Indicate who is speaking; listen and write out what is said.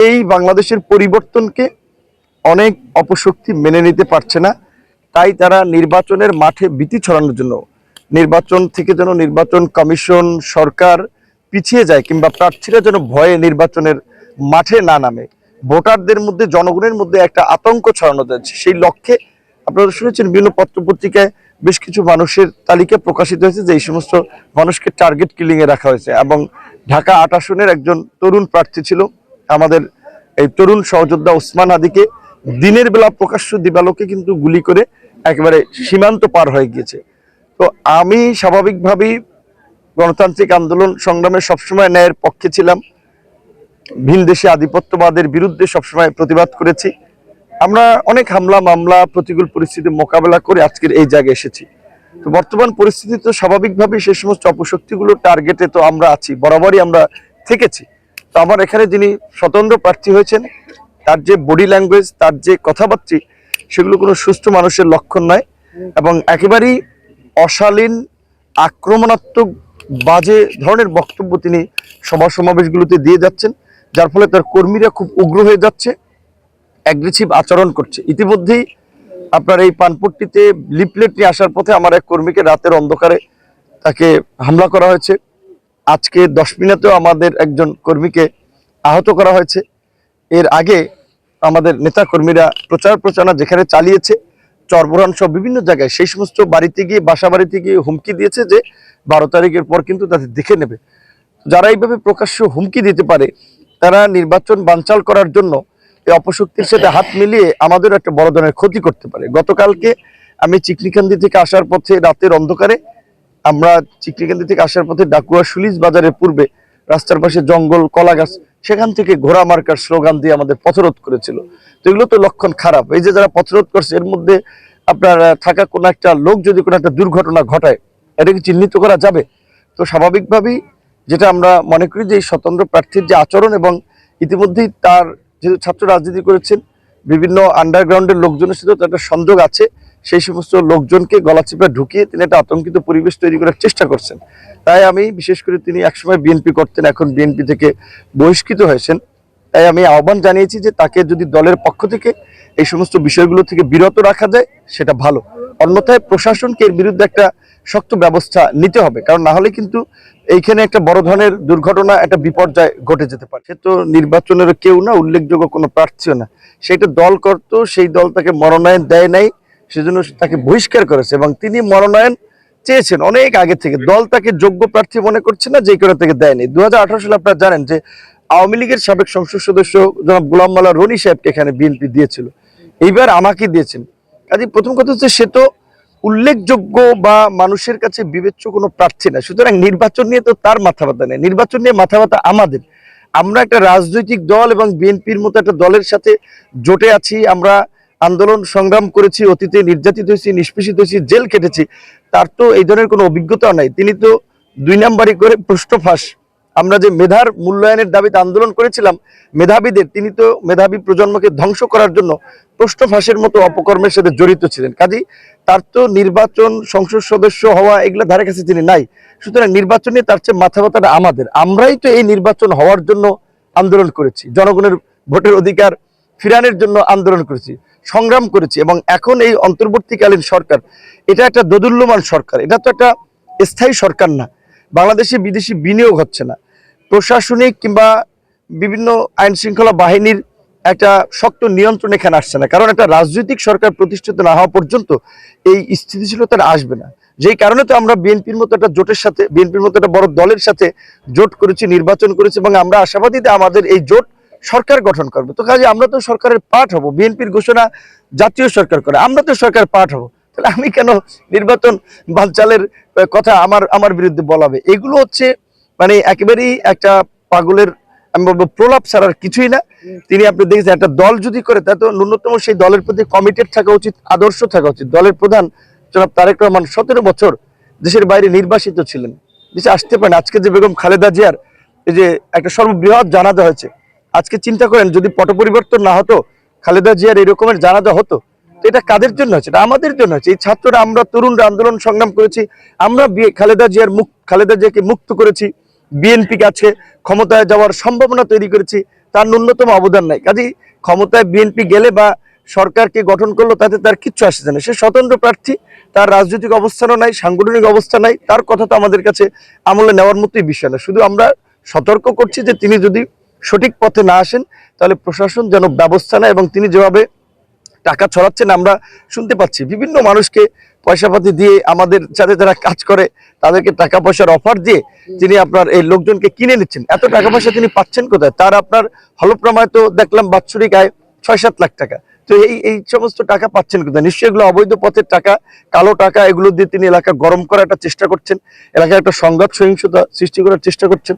Speaker 1: এই বাংলাদেশের পরিবর্তনকে অনেক অপশক্তি মেনে নিতে পারছে না। তাই তারা নির্বাচনের মাঠে ভীতি ছড়ানোর জন্য, নির্বাচন থেকে যেন নির্বাচন কমিশন, সরকার পিছিয়ে যায় কিংবা প্রার্থীরা যেন ভয়ে নির্বাচনের মাঠে না নামে। ভোটারদের মধ্যে, জনগণের মধ্যে একটা আতঙ্ক ছড়ানো যাচ্ছে। সেই লক্ষ্যে আপনারা শুনেছেন, বিভিন্ন পত্রপত্রিকায় বেশ কিছু মানুষের তালিকা প্রকাশিত হয়েছে যে এই সমস্ত মানুষকে টার্গেট কিলিং এ রাখা হয়েছে এবং ঢাকা আট আসনের একজন তরুণ প্রার্থী ছিল। আমাদের এই তরুণ সহযোদ্ধা ওসমান হাদিকে দিনের বেলা প্রকাশ্য দিবালোকে কিন্তু গুলি করে একেবারে সীমান্ত পার হয়ে গিয়েছে। তো আমি স্বাভাবিকভাবেই গণতান্ত্রিক আন্দোলন সংগ্রামে সবসময় ন্যায়ের পক্ষে ছিলাম। ভিন দেশে আধিপত্যবাদের বিরুদ্ধে সবসময় প্রতিবাদ করেছি। আমরা অনেক হামলা, মামলা, প্রতিকূল পরিস্থিতি মোকাবেলা করে আজকের এই জায়গায় এসেছি। তো বর্তমান পরিস্থিতি তো স্বাভাবিকভাবেই সে সমস্ত অপশক্তিগুলো টার্গেটে তো আমরা আছি, বরাবরই আমরা থেকেছি। তো আমার এখানে যিনি স্বতন্ত্র প্রার্থী হয়েছেন, তার যে বডি ল্যাঙ্গুয়েজ তার যে কথাবার্তা, সেগুলো কোনো সুস্থ মানুষের লক্ষণ নয় এবং একেবারেই অশালীন, আক্রমণাত্মক, বাজে ধরনের বক্তব্য তিনি সভা সমাবেশগুলোতে দিয়ে যাচ্ছেন, যার ফলে তার কর্মীরা খুব উগ্র হয়ে যাচ্ছে অ্যাগ্রেসিভ আচরণ করছে। ইতিমধ্যেই আপনার এই পানপট্টিতে লিফলেট নিয়ে আসার পথে আমার এক কর্মীকে রাতের অন্ধকারে তাকে হামলা করা হয়েছে। আজকে দশ মিনিটেও আমাদের একজন কর্মীকে আহত করা হয়েছে। এর আগে আমাদের নেতা কর্মীরা প্রচার প্রচারণা যেখানে চালিয়েছে চরবরান সহ বিভিন্ন জায়গায়, সেই সমস্ত বাড়িতে গিয়ে, বাসা বাড়িতে গিয়ে হুমকি দিয়েছে যে বারো তারিখের পর কিন্তু তাদের দেখে নেবে। যারা এইভাবে প্রকাশ্য হুমকি দিতে পারে, তারা নির্বাচন বানচাল করার জন্য এই অপশক্তির সাথে হাত মিলিয়ে আমাদের একটা বড় ধরনের ক্ষতি করতে পারে। গতকালকে আমি চিকনিকান্দি থেকে আসার পথে রাতের অন্ধকারে আমরা চিকনিকান্দি থেকে আসার পথে ডাকুয়া সুলিশ বাজারের পূর্বে রাস্তার পাশে জঙ্গল কলা গাছ সেখান থেকে ঘোড়া মার্কার স্লোগান দিয়ে আমাদের পথরোধ করেছিল। তো এগুলো তো লক্ষণ খারাপ। এই যে যারা পথরোধ করছে, এর মধ্যে আপনার থাকা কোনো একটা লোক যদি কোনো একটা দুর্ঘটনা ঘটায় এটাকে চিহ্নিত করা যাবে? তো স্বাভাবিকভাবেই যেটা আমরা মনে করি যে এই স্বতন্ত্র প্রার্থীর যে আচরণ এবং ইতিমধ্যেই তার যেহেতু ছাত্র রাজনীতি করেছেন, বিভিন্ন আন্ডারগ্রাউন্ডের লোকজনের সাথে তো একটা সংযোগ আছে। সেই সমস্ত লোকজনকে গলা চেপে ঢুকিয়ে তিনি একটা আতঙ্কিত পরিবেশ তৈরি করার চেষ্টা করছেন। তাই আমি বিশেষ করে তিনি একসময় বিএনপি করতেন, এখন বিএনপি থেকে বহিষ্কৃত হয়েছেন। তাই আমি আহ্বান জানিয়েছি যে তাকে যদি দলের পক্ষ থেকে এই সমস্ত বিষয়গুলো থেকে বিরত রাখা যায়, সেটা ভালো। অন্যথায় প্রশাসনকে এর বিরুদ্ধে একটা শক্ত ব্যবস্থা নিতে হবে, কারণ না হলে কিন্তু এইখানে একটা বড় ধরনের দুর্ঘটনা, একটা বিপর্যয় ঘটে যেতে পারে। সে তো নির্বাচনের কেউ না, উল্লেখযোগ্য কোনো প্রার্থীও না। সেটা দল করতো, সেই দল তাকে মনোনয়ন দেয় নাই সেজন্য তাকে বহিষ্কার করেছে এবং তিনি মনোনয়ন চেয়েছেন। অনেক আগে থেকে। দল তাকে যোগ্য প্রার্থী মনে করছে না, যে কারণে তাকে দেয়নি। দু হাজার আঠারো সালে আপনারা জানেন যে আওয়ামী লীগের সাবেক সংসদ সদস্য জনাব গোলাম মাল্লা রনি সাহেবকে এখানে বিএনপি দিয়েছিল। এইবার আমাকে দিয়েছেন। কাজে প্রথম কথা হচ্ছে, সে তো উল্লেখযোগ্য বা মানুষের কাছে বিবেচ্য কোনো প্রার্থী না। সুতরাং নির্বাচন নিয়ে তো তার মাথা ব্যথা নেই। নির্বাচন নিয়ে মাথা ব্যথা আমাদের। আমরা একটা রাজনৈতিক দল এবং বিএনপির মতো একটা দলের সাথে জোটে আছি। আমরা আন্দোলন সংগ্রাম করেছি, অতীতে নির্যাতিত হয়েছি, নিষ্পেষিত হয়েছি, জেল কেটেছি তার তো এই ধরনের কোনো অভিজ্ঞতা নাই। তিনি তো দুই নাম্বারই করে পৃষ্ঠফাঁস আমরা যে মেধার মূল্যায়নের দাবিতে আন্দোলন করেছিলাম, মেধাবীদের, তিনি তো মেধাবী প্রজন্মকে ধ্বংস করার জন্য প্রশ্নফাঁসের মতো অপকর্মের সাথে জড়িত ছিলেন। কাজেই তার তো নির্বাচন সংসদ সদস্য হওয়া এগুলো ধারে কাছে তিনি নাই। সুতরাং নির্বাচনে তার চেয়ে মাথা ব্যথাটা আমাদের। আমরাই তো এই নির্বাচন হওয়ার জন্য আন্দোলন করেছি। জনগণের ভোটের অধিকার ফিরানের জন্য আন্দোলন করেছি। সংগ্রাম করেছি এবং এখন এই অন্তর্বর্তীকালীন সরকার, এটা একটা দোদুল্যমান সরকার। এটা তো একটা স্থায়ী সরকার না। বাংলাদেশে বিদেশি বিনিয়োগ হচ্ছে না। প্রশাসনিক কিংবা বিভিন্ন আইন শৃঙ্খলা বাহিনীর একটা শক্ত নিয়ন্ত্রণ এখানে আসছে না। কারণ একটা রাজনৈতিক সরকার প্রতিষ্ঠিত না হওয়া পর্যন্ত এই স্থিতিশীলতা আসবে না। যেই কারণে তো আমরা বিএনপির মতো একটা জোটের সাথে, বিএনপির মতো একটা বড় দলের সাথে জোট করেছি, নির্বাচন করেছি এবং আমরা আশাবাদী আমাদের এই জোট সরকার গঠন করবে। তো কাজে আমরা তো সরকারের পাঠ হব, বিএনপির ঘোষণা জাতীয় সরকার করে, আমরা তো সরকার পাঠ হব। তাহলে আমি কেন নির্বাচন বালচালের কথা আমার আমার বিরুদ্ধে বলাবে? এগুলো হচ্ছে মানে একেবারেই একটা পাগলের, আমি বলব প্রলাপ ছাড়ার কিছুই না। তিনি আপনি দেখেছেন, একটা দল যদি করে, তা তো ন্যূনতম সেই দলের প্রতি কমিটেড থাকা উচিত, আদর্শ থাকা উচিত। দলের প্রধান জনাব তারেক রহমান সতেরো বছর দেশের বাইরে নির্বাসিত ছিলেন। দেশে আসতে পারেন। আজকে যে বেগম খালেদা জিয়ার এই যে একটা সর্ববৃহৎ জানাজা হয়েছে আজকে চিন্তা করেন, যদি পট পরিবর্তন না হতো, খালেদা জিয়ার এরকমের জানাজা হতো, তো এটা কাদের জন্য হচ্ছে? এটা আমাদের জন্য হচ্ছে। এই ছাত্ররা, আমরা তরুণরা আন্দোলন সংগ্রাম করেছি, আমরা খালেদা জিয়ার মুখ খালেদা জিয়াকে মুক্ত করেছি বিএনপি আজকে ক্ষমতায় যাওয়ার সম্ভাবনা তৈরি করেছি, তার ন্যূনতম অবদান নাই। কাজেই ক্ষমতায় বিএনপি গেলে বা সরকারকে গঠন করল, তাতে তার কিচ্ছু আসছে না। সে স্বতন্ত্র প্রার্থী, তার রাজনৈতিক অবস্থানও নাই, সাংগঠনিক অবস্থা নাই, তার কথা তো আমাদের কাছে আমলে নেওয়ার মতোই বিষয় না। শুধু আমরা সতর্ক করছি যে তিনি যদি সঠিক পথে না আসেন, তাহলে প্রশাসন যেন ব্যবস্থা নেয় এবং তিনি যেভাবে টাকা ছড়াচ্ছেন আমরা শুনতে পাচ্ছি। বিভিন্ন মানুষকে পয়সাপাতি দিয়ে আমাদের সাথে যারা কাজ করে, তাদেরকে টাকা পয়সার অফার দিয়ে তিনি আপনার এই লোকজনকে কিনে নিচ্ছেন। এত টাকা পয়সা তিনি পাচ্ছেন কোথায়? তার আপনার হলপ্রমায় তো দেখলাম বাৎসরিক আয় ছয় সাত লাখ টাকা। তো এই এই সমস্ত টাকা পাচ্ছেন কোথায়? নিশ্চয়ই এগুলো অবৈধ পথের টাকা, কালো টাকা, এগুলো দিয়ে তিনি এলাকা গরম করার একটা চেষ্টা করছেন, এলাকায় একটা সংঘাত সহিংসতা সৃষ্টি করার চেষ্টা করছেন।